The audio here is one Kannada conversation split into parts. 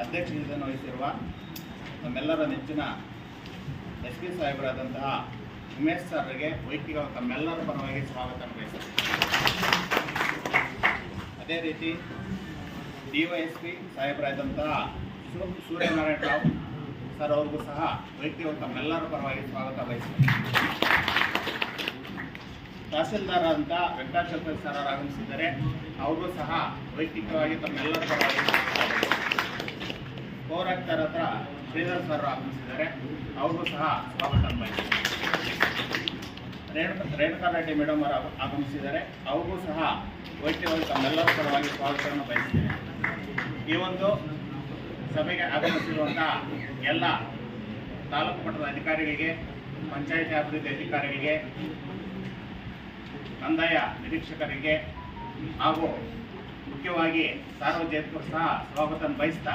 ವಹಿಸಿರುವ ನಮ್ಮೆಲ್ಲರ ನೆಚ್ಚಿನ ಎಸ್ ಪಿ ಸಾಹೇಬರಾದಂತಹ ಉಮೇಶ್ ಸರ್ಗೆ ವೈಯಕ್ತಿಕ ತಮ್ಮೆಲ್ಲರ ಪರವಾಗಿ ಸ್ವಾಗತ ಅದೇ ರೀತಿ ಡಿ ವೈ ಎಸ್ ಪಿ ಸಾಹೇಬರಾದಂತಹ ಸೂರ್ಯನಾರಾಯಣ ರಾವ್ ಸರ್ ಅವ್ರಿಗೂ ಸಹ ವೈಯಕ್ತಿಕ ತಮ್ಮೆಲ್ಲರ ಪರವಾಗಿ ಸ್ವಾಗತ ಬಯಸುತ್ತೇನೆ ತಹಸೀಲ್ದಾರ್ ಅಂತ ವೆಂಕಟಾಚಲ ಸರ್ ಆಗಮಿಸಿದ್ದಾರೆ. ಅವ್ರಿಗೂ ಸಹ ವೈಯಕ್ತಿಕವಾಗಿ ತಮ್ಮೆಲ್ಲರ ಪರವಾಗಿ ಶ್ರೀಧರ್ ಸರ್ ಆಗಮಿಸಿದ್ದಾರೆ ಅವ್ರಿಗೂ ಸಹ ಸ್ವಾಗತ ರೇಣುಕ, ರೇಣುಕಾ ರೆಡ್ಡಿ ಮೇಡಮ್ ಅವರು ಆಗಮಿಸಿದ್ದಾರೆ ಅವ್ರಿಗೂ ಸಹ ವೈಯಕ್ತಿಕವಾಗಿ ತಮ್ಮೆಲ್ಲರ ಪರವಾಗಿ ಸ್ವಾಗತವನ್ನು ಬಯಸುತ್ತೇನೆ ಈ ಒಂದು ಸಭೆಗೆ ಆಗಮಿಸಿರುವಂತಹ ಎಲ್ಲ ತಾಲೂಕು ಮಟ್ಟದ ಅಧಿಕಾರಿಗಳಿಗೆ, ಪಂಚಾಯಿತಿ ಅಭಿವೃದ್ಧಿ ಅಧಿಕಾರಿಗಳಿಗೆ, ಕಂದಾಯ ನಿರೀಕ್ಷಕರಿಗೆ ಹಾಗೂ ಮುಖ್ಯವಾಗಿ ಸಾರ್ವಜನಿಕರು ಸಹ ಸ್ವಾಗತ ಬಯಸ್ತಾ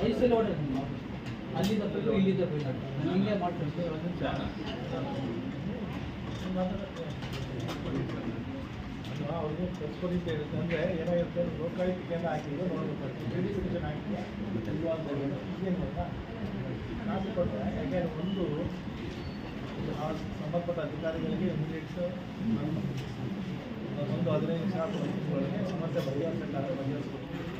ಐದು ಸಲ ಓಡಾಡಿದ್ವಿ ನಾವು ಅಲ್ಲಿಂದ ಬಿಲ್ಲು ಇಲ್ಲಿಂದ ನಾನು ಹಿಂಗೆ ಮಾಡ್ಕೊಂಡು ಅವ್ರಿಗೆ ಕಳ್ಸ್ಕೊಡಿದ್ದೆ ಇರುತ್ತೆ ಅಂದರೆ ಏನಾಗಿರುತ್ತೆ ಲೋಕಾಯುಕ್ತಿಗೆಲ್ಲ ಹಾಕಿದ್ರು ನೋಡ್ಬೇಕು ಡಿಸ್ಕ್ರಿಪ್ಷನ್ ಹಾಕಿ ಏನು ಗೊತ್ತಾ ಕಾಪಿ ಕೊಟ್ಟರೆ ಯಾಕೆಂದರೆ ಒಂದು ಆ ಸಂಬಂಧಪಟ್ಟ ಅಧಿಕಾರಿಗಳಿಗೆ ಇಮಿಡಿಯೇಟ್ಸ್ ಒಂದು ಹದಿನೈದು ತಿಂಗಳೊಳಗೆ ಸಮಸ್ಯೆ ಬಗೆಹರಿಸಬೇಕಾದ್ರೆ ಬಗೆಹರಿಸ್ಬೇಕು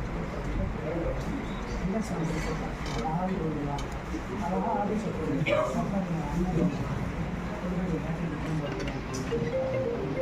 私はそれから、あらはあれを言わない。あらはあれを言わない。